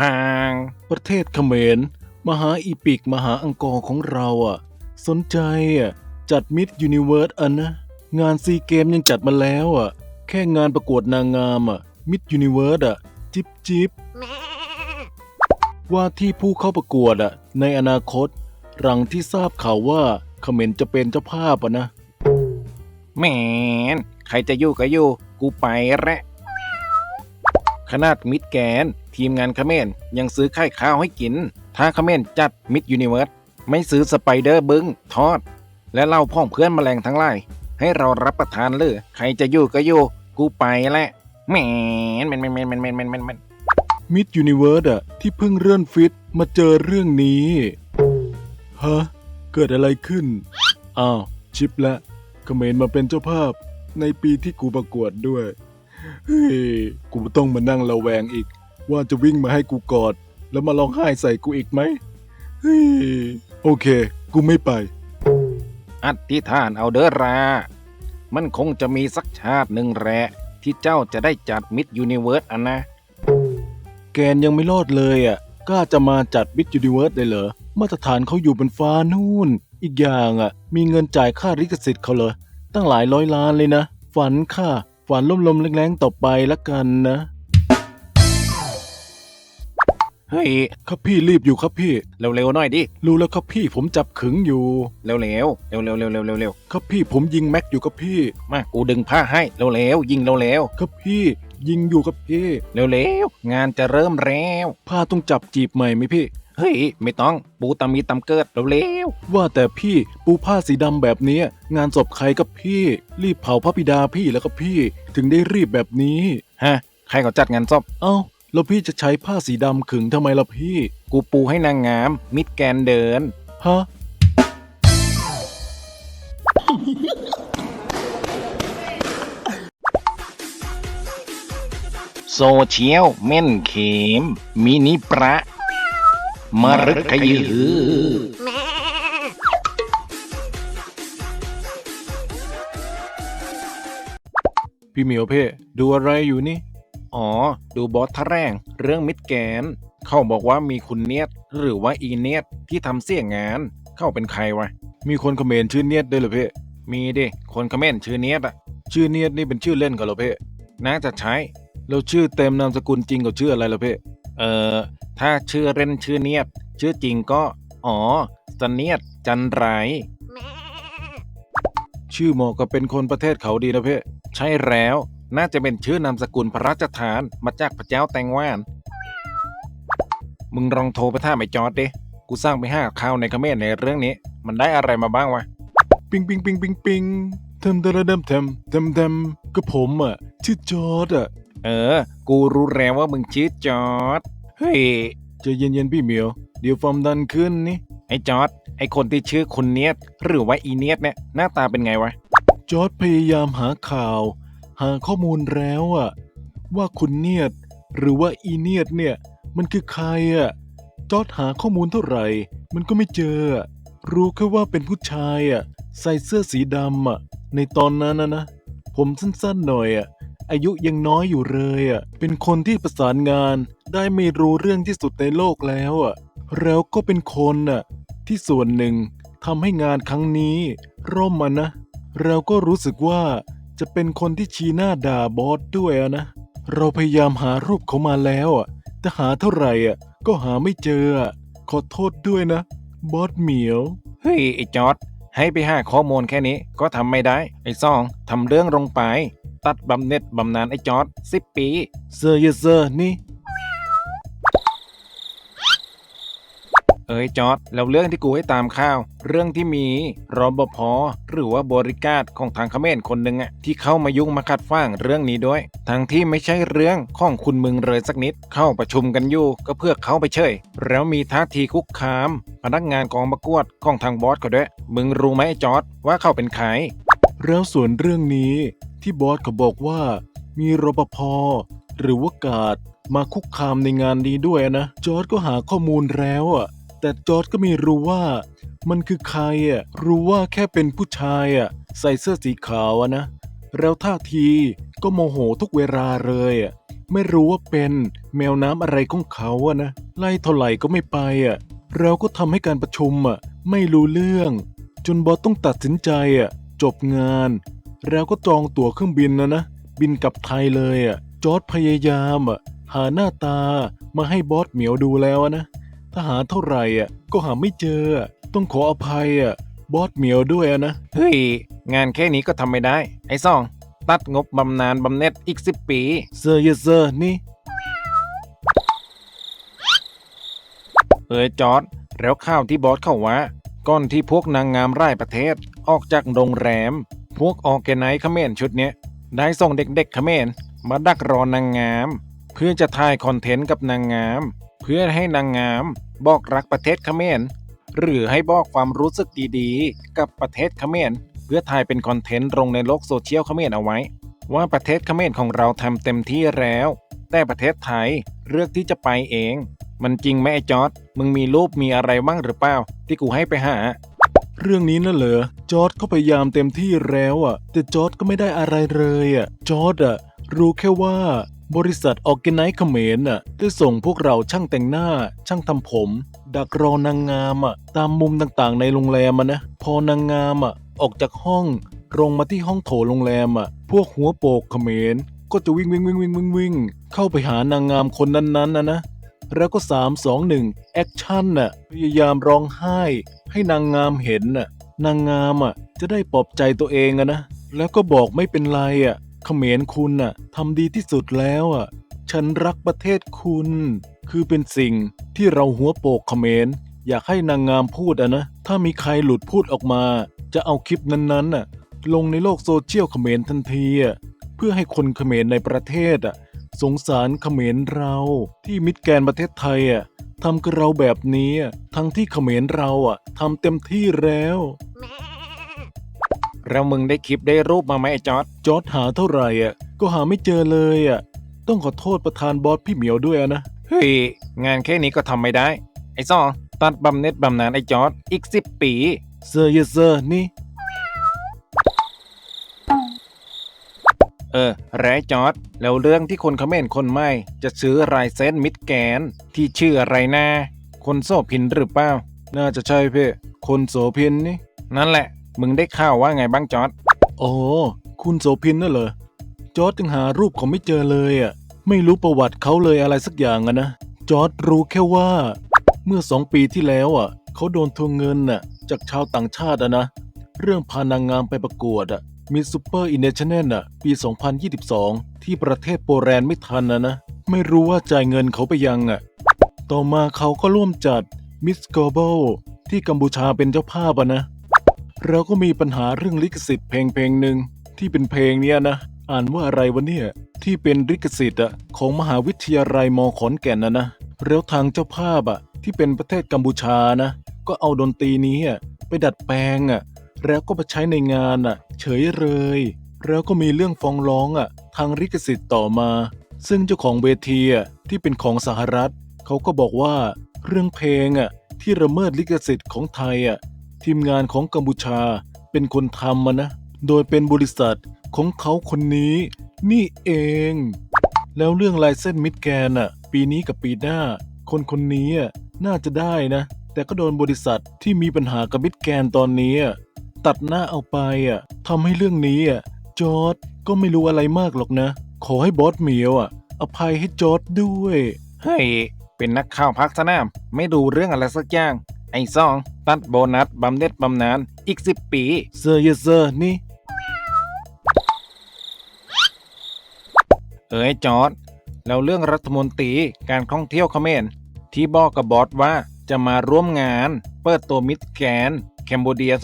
พังประเทศเขมร มหาอีปิกมหาอังกอร์ของเราอะ สนใจอะ จัดมิดยูนิเวิร์สอันนะ งานซีเกมยังจัดมาแล้วอะ แค่งานประกวดนางงามอะ มิดยูนิเวิร์สอะ จิบจิบว่าที่ผู้เข้าประกวดอะ ในอนาคต หลังที่ทราบข่าวว่าเขมรจะเป็นเจ้าภาพอะนะแหมนใครจะอยู่ก็อยู่ กูไปแหละขนาดมิดแกน ทีมงานเขมรยังซื้อไข่ข้าวให้กิน ถ้าเขมรจัดมิดยูนิเวิร์สไม่ซื้อสไปเดอร์บึ้งทอด และเล่าพ่องเพื่อนแมลงทั้งหลายให้เรารับประทานเลอใครจะอยู่ก็อยู่กูไปแล้วแมนแมนแมนแมนแมนแมนมิดยูนิเวิร์สอะที่เพิ่งเลื่อนฟิตมาเจอเรื่องนี้ฮะเกิดอะไรขึ้น อ้าว ชิปละเขมรมาเป็นเจ้าภาพในปีที่กูประกวดด้วย เฮ้ย กูต้องมานั่งระแวงอีก ว่าจะวิ่งมาให้กูกอด แล้วมาร้องไห้ใส่กูอีกไหมเฮ้ยโอเค กูไม่ไป อธิษฐานเอาเด้อรา มันคงจะมีสักชาติหนึ่งแหละที่เจ้าจะได้จัดมิดยูนิเวิร์สอันนะ แกนยังไม่รอดเลยอะกล้าจะมาจัดมิดยูนิเวิร์สเลยเหรอ มาตรฐานเขาอยู่บนฟ้านู่น อีกอย่างอะ มีเงินจ่ายค่าลิขสิทธิ์เขาเลยตั้งหลายร้อยล้านเลยนะ ฝันค่ะ ฝันลมๆแรงๆต่อไปละกันนะ เฮ้ยครับพี่รีบอยู่ครับพี่ เร็วๆหน่อยดิ รู้แล้วครับพี่ผมจับขึงอยู่ เร็วๆ เร็วๆเร็วๆเร็วๆเร็วครับพี่ผมยิงแม็กอยู่ครับพี่ๆมากูดึงผ้าให้ เร็วๆยิงเร็วครับพี่ยิงอยู่ครับพี่ๆเร็วๆ งานจะเริ่มแล้วผ้าต้องจับจีบใหม่ไหมพี่ เฮ้ย ไม่ต้อง ปูตำมีตำเกิดเร็วว่าแต่พี่ปูผ้าสีดำแบบเนี้ยงานศพใครกับพี่ รีบเผาพระบิดาพี่แล้วครับพี่ ถึงได้รีบแบบนี้ๆฮะ ใครเขาจัดงานศพ เอ้า แล้วพี่จะใช้ผ้าสีดำขึงทำไมล่ะพี่ กูปูให้นางงาม มิดแกนเดิน ฮะ โซเชียลเม่นเข็มมินิประมรึกขยือพี่เหมียวเพ่ดูอะไรอยู่นี่ อ๋อ ดูบอสทะแรงเรื่องมิดแกน เขาบอกว่ามีคุณเนียดหรือว่าอีเนียดที่ทำเสี่ยงงาน เข้าเป็นใครวะ มีคนเขมรชื่อเนียดด้วยเหรอเพ่มีดิ คนคอมเขมนต์ชื่อเนียดอะชื่อเนียดนี่เป็นชื่อเล่นกันเหรอเพ่น่าจะใช้ แล้วชื่อเต็มนามสกุลจริงกับชื่ออะไรล่ะเพ่เอ่อ ถ้าชื่อเล่นชื่อเนียด ชื่อจริงก็ อ๋อสเนียดจันไรชื่อเหมาะกับเป็นคนประเทศเขาดีนะเพ่ใช่แล้ว น่าจะเป็นชื่อนามสกุลพระราชทานมาจากพระเจ้าแตงว่าน มึงลองโทรไปถามไอ้จอร์ดดิ กูสร้างไปห้าข่าวในคอมเขมนต์ในเรื่องนี้ มันได้อะไรมาบ้างวะ ปิงปิงปิงปิงปิงเทมเทมเทมเทมเทมเทมก็ผมอะชื่อจอร์ดอะ เออ กูรู้แล้วว่ามึงชื่อจอร์ดเฮ้ยใจะเย็นๆพี่เหมียว เดี๋ยวความดันขึ้นนี่ ไอ้จอร์ดไอ้คนที่ชื่อคุณเนียดหรือว่าอีเนียดเนี่ยหน้าตาเป็นไงวะ จอร์ดพยายามหาข่าว หาข้อมูลแล้วอะว่าคุณเนียดหรือว่าอีเนียดเนี่ย มันคือใครอะจอดหาข้อมูลเท่าไหร่ มันก็ไม่เจอ รู้แค่ว่าเป็นผู้ชายอะใส่เสื้อสีดำอะในตอนนั้นนะนะ ผมสั้นๆหน่อยอะอายุยังน้อยอยู่เลยอะ เป็นคนที่ประสานงานได้ไม่รู้เรื่องที่สุดในโลกแล้วอะ แล้วก็เป็นคนน่ะที่ส่วนหนึ่งทำให้งานครั้งนี้ ร่มมานะ เราก็รู้สึกว่า จะเป็นคนที่ชี้หน้าด่าบอสด้วยอะนะ เราพยายามหารูปเขามาแล้วอะแต่หาเท่าไหร่อะก็หาไม่เจออะขอโทษด้วยนะ บอสเหมียว เฮ้ยไอ้จอร์ดให้ไปหาข้อมูลแค่นี้ก็ทำไม่ได้ ไอ้ซองทำเรื่องลงไป ตัดบำเหน็จบำนาญไอ้จอร์ดสิบปี เซอร์เยเซอร์นี่ เอ้ยจอร์ดแล้วเรื่องที่กูให้ตามข่าว เรื่องที่มีรบพหรือว่าบริการของทางเขมรคนหนึ่งอะที่เข้ามายุ่งมาขัดฟ้างเรื่องนี้ด้วยทั้งที่ไม่ใช่เรื่องของคุณมึงเลยสักนิด เข้าประชุมกันอยู่ก็เพื่อเขาไปเฉยแล้วมีท่าทีคุกคาม พนักงานกองประกวดของทางบอสเขาด้วย มึงรู้ไหมจอร์ดว่าเขาเป็นใครแล้วส่วนเรื่องนี้ที่บอสเขาบอกว่า มีรปภหรือว่ากาดมาคุกคามในงานนี้ด้วยนะ จอร์ดก็หาข้อมูลแล้วอะ แต่จอร์ดก็ไม่รู้ว่า มันคือใครอะรู้ว่าแค่เป็นผู้ชายอะใส่เสื้อสีขาวอะนะแล้วท่าทีก็โมโหทุกเวลาเลยอะไม่รู้ว่าเป็นแมวน้ำอะไรของเขาอะนะไล่เท่าไหร่ก็ไม่ไปอะเราก็ทำให้การประชุมอะไม่รู้เรื่อง จนบอสต้องตัดสินใจอะจบงาน แล้วก็จองตั๋วเครื่องบินนะนะบินกลับไทยเลยอะจอร์ดพยายามอะหาหน้าตามาให้บอสเหมียวดูแล้วนะ ถ้าหาเท่าไหร่อะก็หาไม่เจออะต้องขออภัยอะบอสเหมียวด้วยอะนะ เฮ้ย งานแค่นี้ก็ทำไม่ได้ ไอ้ซอง ตัดงบบำนาญบำเหน็จอีกสิบปี เซอร์เยเซอร์นี่ เอ้ยจอร์ดแล้วข้าวที่บอสเข้าว่าก่อนที่พวกนางงามไร่ประเทศ ออกจากโรงแรม พวกออร์แกไนซ์เขมรชุดเนี้ยได้ส่งเด็กๆเขมรมาดักรอนางงาม เพื่อจะถ่ายคอนเทนต์กับนางงามเพื่อให้นางงาม บอกรักประเทศเขมรหรือให้บอกความรู้สึกดีๆ กับประเทศเขมรเพื่อถ่ายเป็นคอนเทนต์ลงในโลกโซเชียลเขมรเอาไว้ ว่าประเทศเขมรของเราทำเต็มที่แล้ว แต่ประเทศไทยเลือกที่จะไปเอง มันจริงไหมไอ้จอร์ดมึงมีรูปมีอะไรบ้างหรือเปล่า ที่กูให้ไปหา เรื่องนี้น่ะเหรอจอร์ดก็พยายามเต็มที่แล้วอะ แต่จอร์ดก็ไม่ได้อะไรเลยอะจอร์ดอะรู้แค่ว่า บริษัทออร์แกไนซ์เขมรอะได้ส่งพวกเราช่างแต่งหน้า ช่างทำผม ดักรอนางงามอะตามมุมต่างๆ ในโรงแรมอะนะ พอนางงามอะออกจากห้องลงมาที่ห้องโถโรงแรมอะ พวกหัวโปกเขมร ก็จะวิ่งวิ่งวิ่งวิ่งวิ่งวิ่งเข้าไปหานางงามคนนั้นๆนะนะ แล้วก็สามสองหนึ่งแอคชั่นน่ะพยายามร้องไห้ ให้นางงามเห็นน่ะนางงามอะจะได้ปลอบใจตัวเองอะนะแล้วก็บอกไม่เป็นไรอะ เขมรคุณน่ะทำดีที่สุดแล้วอะ ฉันรักประเทศคุณ คือเป็นสิ่งที่เราหัวโปกเขมรอยากให้นางงามพูดอะนะ ถ้ามีใครหลุดพูดออกมา จะเอาคลิปนั้นๆน่ะ ลงในโลกโซเชียลเขมรทันทีอะเพื่อให้คนเขมรในประเทศอะ สงสารเขมรเราที่มิตรแกนประเทศไทยอะทำกับเราแบบนี้ ทั้งที่เขมรเราอะทำเต็มที่แล้ว แล้วมึงได้คลิปได้รูปมาไหมไอ้จอร์ดจอร์ดหาเท่าไหร่อะ ก็หาไม่เจอเลยอะ ต้องขอโทษประธานบอสพี่เหมียวด้วยอะนะ เฮ้ย งานแค่นี้ก็ทำไม่ได้ ไอ้ซองตัดบำเหน็จบำนาญไอ้จอร์ดอีกสิบปีเซอร์เยเซอร์นี่ เออแร้จอร์ดแล้วเรื่องที่คนเขมรคนไม่ จะซื้อรายเส้นมิดแกน ที่ชื่ออะไรนะคนโซพินหรือเปล่า น่าจะใช่เพ่คนโสเพินนี่ นั่นแหละ มึงได้ข่าวว่าไงบ้างจอร์ดอ๋อ คุณโสพินน่ะเหรอ จอร์ดยังหารูปเขาไม่เจอเลยอะ ไม่รู้ประวัติเขาเลยอะไรสักอย่างอะนะ จอร์ดรู้แค่ว่า เมื่อสองปีที่แล้วอะ เขาโดนทวงเงินน่ะ จากชาวต่างชาติอะนะ เรื่องพานางงามไปประกวดอะ มีซูเปอร์อินเนชั่นแนลอะ ปี 2022 ที่ประเทศโปแลนด์ไม่ทันนะนะ ไม่รู้ว่าจ่ายเงินเขาไปยังอะ ต่อมาเขาก็ร่วมจัดมิส g ก o บ a l ที่กัมพูชาเป็นเจ้าภาพอะนะ เราก็มีปัญหาเรื่องลิขสิทธิ์เพลงเพลงหนึ่งที่เป็นเพลงเนี้ยนะ อ่านว่าอะไรวะเนี่ย ที่เป็นลิขสิทธิ์อะของมหาวิทยาลัยมอขอนแก่นนะนะแล้วทางเจ้าภาพอะที่เป็นประเทศกัมพูชานะ ก็เอาดนตรีนี้อะไปดัดแปลงอะแล้วก็มาใช้ในงานอะเฉยเลย แล้วก็มีเรื่องฟ้องร้องอะทางลิขสิทธิ์ต่อมา ซึ่งเจ้าของเวทีอะที่เป็นของสหรัฐ เขาก็บอกว่าเรื่องเพลงอะที่ระเมิดลิขสิทธิ์ของไทยอะ ทีมงานของกัมพูชาเป็นคนทำมานะ โดยเป็นบริษัทของเขาคนนี้ นี่เอง แล้วเรื่องลายเส้นมิดแกนอะปีนี้กับปีหน้า คนคนนี้อะน่าจะได้นะ แต่ก็โดนบริษัทที่มีปัญหากับมิดแกนตอนนี้ ตัดหน้าเอาไปอะทำให้เรื่องนี้อะจอร์ดก็ไม่รู้อะไรมากหรอกนะ ขอให้บอสเหมียวอะอภัยให้จอร์ดด้วยเฮ้ยเป็นนักข่าวพักสนามไม่ดูเรื่องอะไรสักอย่าง ไอ้ซองตัดโบนัสบำเหน็จบำนาญอีกสิบปีเซอร์เยเซอร์นี่ เอ้ยจอร์ดแล้วเรื่องรัฐมนตรีการท่องเที่ยวเขมรที่บอกกับบอสว่าจะมาร่วมงาน เปิดตัวมิสแกนแคนเบเดีย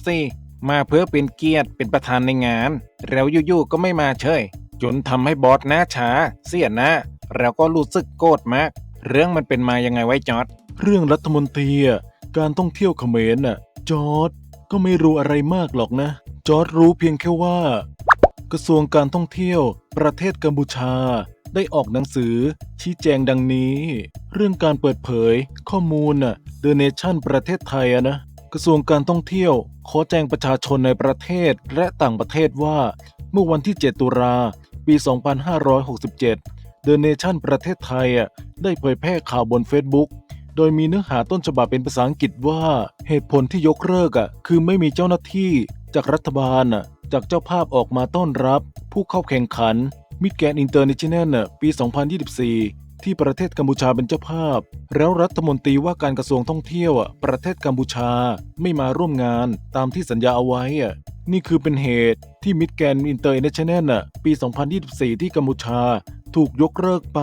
2024 มาเพื่อเป็นเกียรติเป็นประธานในงาน แล้วอยู่ๆก็ไม่มาเฉยจนทำให้บอสหน้าช้า เสียหน้าแล้วก็รู้สึกโกรธมาก เรื่องมันเป็นมายังไงไว้จอร์ด เรื่องรัฐมนตรีอะการท่องเที่ยวเขมรน่ะ จอร์ดก็ไม่รู้อะไรมากหรอกนะ จอร์ดรู้เพียงแค่ว่า กระทรวงการท่องเที่ยวประเทศกัมพูชาได้ออกหนังสือชี้แจงดังนี้ เรื่องการเปิดเผยข้อมูลน่ะเดเนชั่นประเทศไทยอะนะกระทรวงการท่องเที่ยว ขอแจ้งประชาชนในประเทศและต่างประเทศว่า เมื่อวันที่ 7 ตุลาปี 2567 The Nation ประเทศไทยได้เผยแพร่ข่าวบน Facebook โดยมีเนื้อหาต้นฉบับเป็นภาษาอังกฤษว่าเหตุผลที่ยกเลิกอะคือไม่มีเจ้าหน้าที่จากรัฐบาลอะจากเจ้าภาพออกมาต้อนรับ ผู้เข้าแข่งขันมิดแกนอินเตอร์เนชั่นแนลปี 2024 ที่ประเทศกัมพูชาเป็นเจ้าภาพ แล้วรัฐมนตรีว่าการกระทรวงท่องเที่ยวอะประเทศกัมพูชาไม่มาร่วมงานตามที่สัญญาเอาไว้อะนี่คือเป็นเหตุที่มิดแกนอินเตอร์เนชั่นแนลอะปี 2024 ที่กัมพูชาถูกยกเลิกไป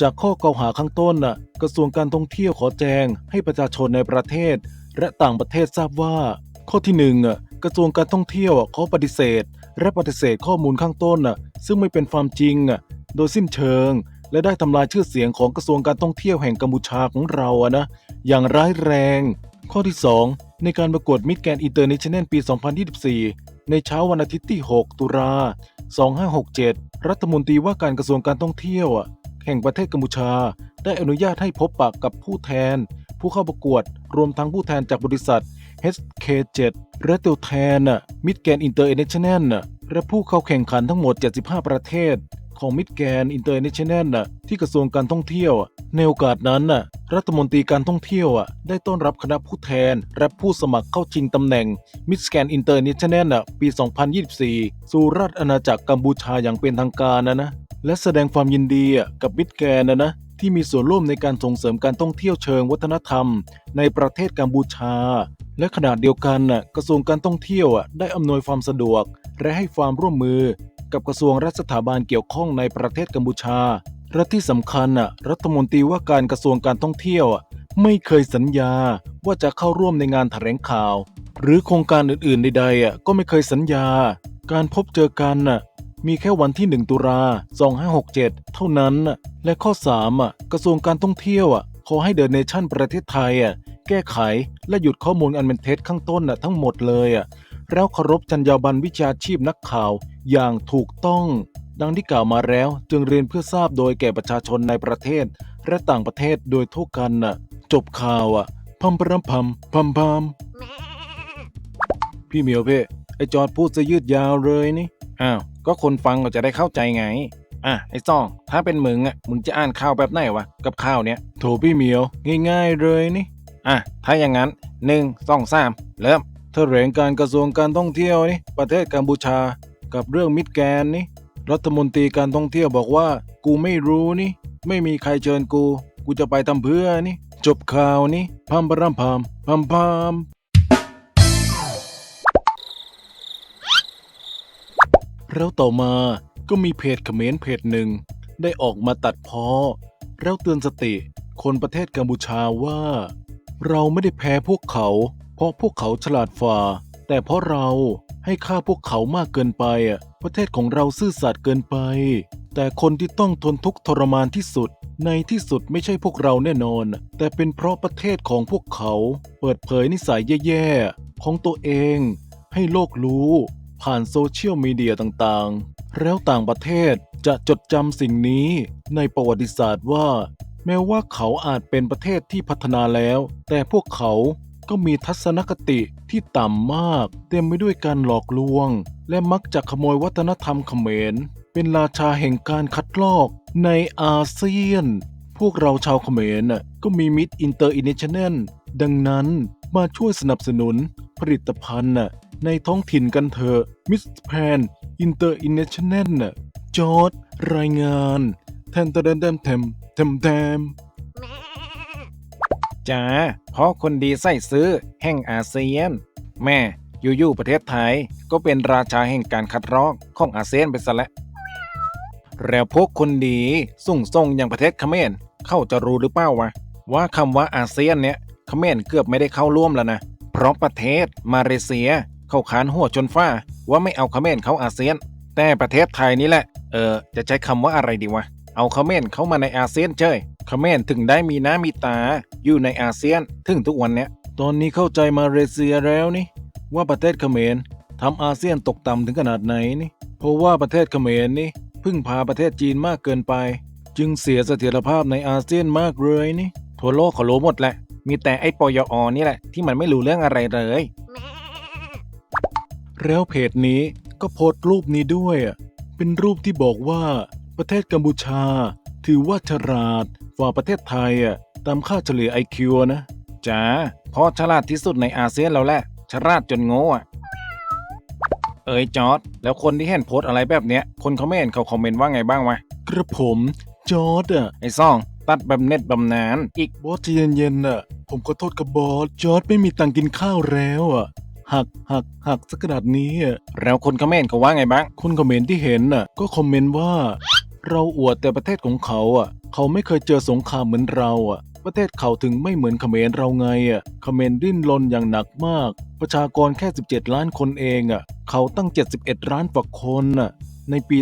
จากข้อกล่าวหาข้างต้นน่ะกระทรวงการท่องเที่ยวขอแจ้งให้ประชาชนในประเทศ และต่างประเทศทราบว่า ข้อที่หนึ่งอะกระทรวงการท่องเที่ยวอะขอปฏิเสธ และปฏิเสธข้อมูลข้างต้นน่ะซึ่งไม่เป็นความจริงอะโดยสิ้นเชิง และได้ทำลายชื่อเสียงของกระทรวงการท่องเที่ยวแห่งกัมพูชาของเราอะนะอย่างร้ายแรง ข้อที่ 2 ในการประกวดมิดแกนอินเตอร์เนชั่นแนลปี 2024 ในเช้าวันอาทิตย์ที่ 6 ตุลา2567 รัฐมนตรีว่าการกระทรวงการท่องเที่ยวอะ แห่งประเทศกัมพูชา ได้อนุญาตให้พบปะกับผู้แทน ผู้เข้าประกวด รวมทั้งผู้แทนจากบริษัท HK7 และตัวแทนน่ะมิดแกนอินเตอร์เนชั่นแนละและผู้เข้าแข่งขันทั้งหมด 75 ประเทศ ของมิดแกนอินเตอร์เนชั่นแนลที่กระทรวงการท่องเที่ยว ในโอกาสนั้นรัฐมนตรีการท่องเที่ยวได้ต้อนรับคณะผู้แทน และผู้สมัครเข้าชิงตำแหน่งมิสแกนอินเตอร์เนชั่นแนลปี 2024 สู่ราชอาณาจักรกัมพูชาอย่างเป็นทางการนะนะ และแสดงความยินดีกับมิดแกนนะนะที่มีส่วนร่วมในการส่งเสริมการท่องเที่ยวเชิงวัฒนธรรม ในประเทศกัมพูชา และขณะเดียวกันน่ะกระทรวงการท่องเที่ยวได้อำนวยความสะดวก และให้ความร่วมมือ กับกระทรวงและสถาบันเกี่ยวข้องในประเทศกัมพูชาและที่สำคัญน่ะรัฐมนตรีว่าการกระทรวงการท่องเที่ยวไม่เคยสัญญาว่าจะเข้าร่วมในงานแถลงข่าว หรือโครงการอื่นๆใดๆก็ไม่เคยสัญญา การพบเจอกันน่ะ มีแค่วันที่ 1 ตุลา2567 เท่านั้นน่ะและข้อ3อะกระทรวงการท่องเที่ยวอะขอให้เด e n เนชั่นประเทศไทยอะแก้ไขและหยุดข้อมูลอันเป็นเท็จข้างต้นน่ะทั้งหมดเลยอะแล้วเคารพจรรยาบรรณวิชาชีพนักข่าวอย่างถูกต้อง ดังที่กล่าวมาแล้วจึงเรียนเพื่อทราบโดยแก่ประชาชนในประเทศ และต่างประเทศโดยทั่วกันน่ะ จบข่าวอะพัมปรำพัมพัมพัมพี่เหมียวเพ่ไอจอดพูดจะยืดยาวเลยนี่อ้าว ก็คนฟังก็จะได้เข้าใจไง อะไอ้ซ่อง ถ้าเป็นมึงอะมึงจะอ่านข่าวแบบไหนวะกับข่าวเนี้ยโถพี่เหมียวง่ายๆเลยนี่ อะถ้าอย่างนั้นหนึ่งสองสามเริ่มแถลงการกระทรวงการท่องเที่ยวนี่ประเทศกัมพูชา กับเรื่องมิดแกนนี่รัฐมนตรีการท่องเที่ยวบอกว่า กูไม่รู้นี่ ไม่มีใครเชิญกู กูจะไปทำเพื่อนี่ จบข่าวนี่พัมปรำพัมพัมพัม แล้วต่อมาก็มีเพจเขมรเพจหนึ่ง ได้ออกมาตัดพ้อแล้วเตือนสติคนประเทศกัมพูชาว่า เราไม่ได้แพ้พวกเขา เพราะพวกเขาฉลาดฝ่า แต่เพราะเราให้ค่าพวกเขามากเกินไปอะประเทศของเราซื่อสัตย์เกินไป แต่คนที่ต้องทนทุกข์ทรมานที่สุด ในที่สุดไม่ใช่พวกเราแน่นอน แต่เป็นเพราะประเทศของพวกเขา เปิดเผยนิสัยแย่ๆของตัวเอง ให้โลกรู้ ผ่านโซเชียลมีเดียต่างๆ แล้วต่างประเทศจะจดจำสิ่งนี้ในประวัติศาสตร์ว่า แม้ว่าเขาอาจเป็นประเทศที่พัฒนาแล้ว แต่พวกเขาก็มีทัศนคติที่ต่ำมาก เต็มไปด้วยการหลอกลวง และมักจะขโมยวัฒนธรรมเขมร เป็นราชาแห่งการคัดลอกในอาเซียน พวกเราชาวเขมรก็มีมิตรอินเตอร์อินเนชั่นแนลดังนั้นมาช่วยสนับสนุนผลิตภัณฑ์น่ะ ในท้องถิ่นกันเถอะมิสแพนอินเตอร์อินเนชั่นแนลน่ะจอร์ดรายงานแทนเตเดมเทมเทมเทมเทมจ้าเพราะคนดีใส่ซื้อ แห่งอาเซียน แม่อยู่ๆประเทศไทย ก็เป็นราชาแห่งการคัดลอกของอาเซียนไปซะแล้วแล้วพวกคนดีสุ่งส่งอย่างประเทศเขมรเข้าจะรู้หรือเปล่าวะ ว่าคำว่าอาเซียนเนี่ยเขมรเกือบไม่ได้เข้าร่วมแล้วนะ เพราะประเทศมาเลเซีย เข้าขานหัวชนฟ้า ว่าไม่เอาเขมรเข้าอาเซียน แต่ประเทศไทยนี่แหละ เออ จะใช้คำว่าอะไรดีวะ เอาเขมรเข้ามาในอาเซียนเจ้ยเขมรถึงได้มีหน้ามีตา อยู่ในอาเซียน ถึงทุกวันเนี้ย ตอนนี้เข้าใจมาเลเซียแล้วนี่ ว่าประเทศเขมรทำอาเซียนตกต่ำถึงขนาดไหนนี่ เพราะว่าประเทศเขมรนี่พึ่งพาประเทศจีนมากเกินไป จึงเสียเสถียรภาพในอาเซียนมากเลยนี่ทั่วโลกเขารู้หมดแหละ มีแต่ไอ้ปยอ นี่แหละที่มันไม่รู้เรื่องอะไรเลย แล้วเพจนี้ก็โพสต์รูปนี้ด้วยอะเป็นรูปที่บอกว่าประเทศกัมพูชา ถือว่าฉลาดกว่าประเทศไทยอะตามค่าเฉลี่ย IQ อะนะจ้าเพราะฉลาดที่สุดในอาเซียนแล้วแหละฉลาดจนโง่อะเอ้ยจอร์ดแล้วคนที่เห็นโพสต์อะไรแบบเนี้ย คนเขาไม่เห็นเขาคอมเมนต์ว่าไงบ้างวะกระผมจอร์ดอะไอ้ซ่อง ตัดแบบเน็ตบำนาน อีกบอสใจเย็นๆน่ะผมขอโทษกับบอสจอร์ดไม่มีตังค์กินข้าวแล้วอะ หักหักหักสักขนาดนี้อะแล้วคนเขาไม่เห็นเขาว่าไงบ้าง คนคอมเมนต์ที่เห็นน่ะ ก็คอมเมนต์ว่า เราอวดแต่ประเทศของเขาอะ เขาไม่เคยเจอสงครามเหมือนเราอะ ประเทศเขาถึงไม่เหมือนเขมรเราไงอะเขมรดิ้นรนอย่างหนักมาก ประชากรแค่ 17 ล้านคนเองอะ เขาตั้ง 71ล้านกว่าคนน่ะ ในปี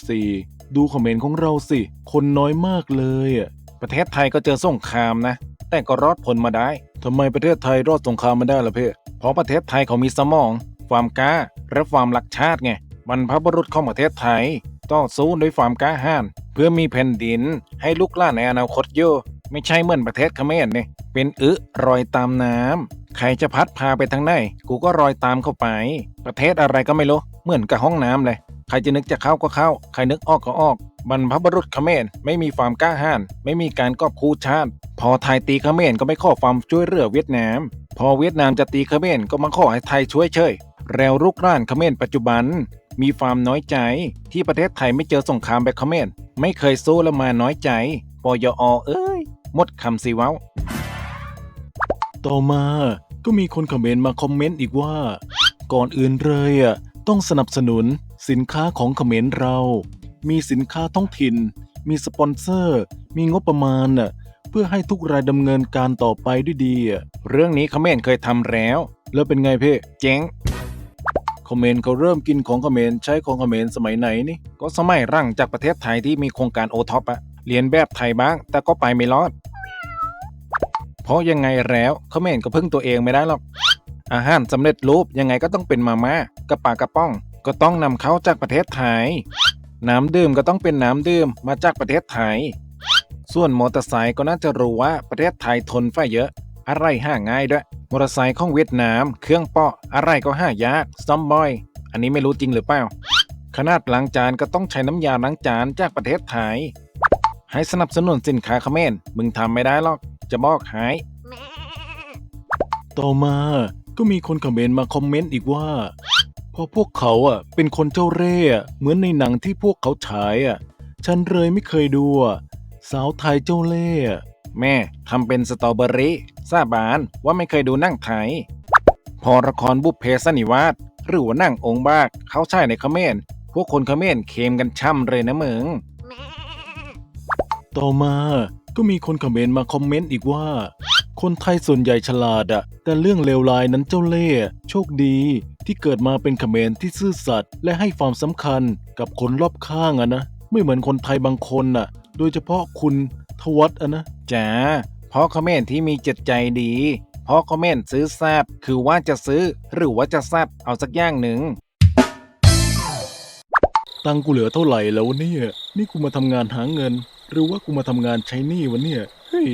2024 ดูเขมรของเราสิ คนน้อยมากเลยอะประเทศไทยก็เจอสงครามนะ แต่ก็รอดพ้นมาได้ทำไมประเทศไทยรอดสงครามมาได้ล่ะเพ่เพราะประเทศไทยเขามีสมอง ความกล้าและความรักชาติไงบรรพบุรุษของประเทศไทยต่อสู้ด้วยความกล้าหาญเพื่อมีแผ่นดินให้ลูกหลานในอนาคตอยู่ไม่ใช่เหมือนประเทศเขมรเนี่ยเป็นอึรอยตามน้ำใครจะพัดพาไปทางไหนกูก็รอยตามเข้าไป ประเทศอะไรก็ไม่รู้เหมือนกับห้องน้ำเลย ใครจะนึกจะเข้าก็เข้า ใครนึกออกก็ออก บรรพบุรุษเขมรไม่มีความกล้าหาญไม่มีการกอบคู่ชาติ พอไทยตีเขมรก็ไม่ขอความช่วยเหลือเวียดนาม พอเวียดนามจะตีเขมรก็มาขอให้ไทยช่วยเฉยแล้วลูกร่านเขมรปัจจุบัน มีความน้อยใจ ที่ประเทศไทยไม่เจอสงครามแบบเขมรไม่เคยสู้แล้วมาน้อยใจปยอเอ้ยหมดคำสิเว้า ต่อมาก็มีคนคอมเมนต์มาคอมเมนต์อีกว่า ก่อนอื่นเลยอะต้องสนับสนุน สินค้าของเขมรเรา มีสินค้าท้องถิ่น มีสปอนเซอร์ มีงบประมาณน่ะเพื่อให้ทุกรายดำเนินการต่อไปด้วยดีเรื่องนี้เขมรเคยทำแล้ว แล้วเป็นไงเพ่เจ๊งคอมเมนต์เขาเริ่มกินของเขมรใช้ของเขมรสมัยไหนนี่ ก็สมัยร่างจากประเทศไทยที่มีโครงการโอท็อปอะเรียนแบบไทยบ้าง แต่ก็ไปไม่รอด เพราะยังไงแล้วเขมรก็พึ่งตัวเองไม่ได้หรอก อาหารสำเร็จรูปยังไงก็ต้องเป็นมาม่า กระปากระป้อง ก็ต้องนำเข้าจากประเทศไทย น้ำดื่มก็ต้องเป็นน้ำดื่มมาจากประเทศไทย ส่วนมอเตอร์ไซค์ก็น่าจะรู้ว่าประเทศไทยทนไฟเยอะ อะไรหาง่ายด้วย มอเตอร์ไซค์ของเวียดนาม เครื่องเปาะอะไรก็หายากซ่อมบ่อย อันนี้ไม่รู้จริงหรือเปล่า ขนาดล้างจานก็ต้องใช้น้ำยาล้างจานจากประเทศไทย ให้สนับสนุนสินค้าเขมรมึงทำไม่ได้หรอก จะบอกหายต่อมาก็มีคนคอมเมนต์มาคอมเมนต์อีกว่าเพ ราะพวกเขาอะเป็นคนเจ้าเร่ห์อเหมือนในหนังที่พวกเขาฉายอะ ฉันเลยไม่เคยดูอะสาวไทยเจ้าเล่ห์อะแม่ทำเป็นสตรอเบอรี่ซาบานว่าไม่เคยดูนั่งไทย พอละครบุพเพสนิวาสหรือว่านั่งองค์บากเขาใช้ในเขมรพวกคนเขมรเค็มกันช่ำเลยนะมึงต่อมาก็มีคนคอมเมนต์มาคอมเมนต์อีกว่า คนไทยส่วนใหญ่ฉลาดอะแต่เรื่องเลวร้ายนั้นเจ้าเล่ห์โชคดี ที่เกิดมาเป็นเขมรที่ซื่อสัตย์และให้ความสำคัญกับคนรอบข้างอะนะ ไม่เหมือนคนไทยบางคนน่ะ โดยเฉพาะคุณทวัตอะนะจ้าเพราะเขมรที่มีจิตใจดี เพราะเขมรซื้อซาบคือว่าจะซื้อหรือว่าจะซับเอาสักอย่างหนึ่งตังค์กูเหลือเท่าไหร่แล้ววะเนี่ย นี่กูมาทำงานหาเงิน หรือว่ากูมาทำงานใช้หนี้วะเนี่ย เฮ้ย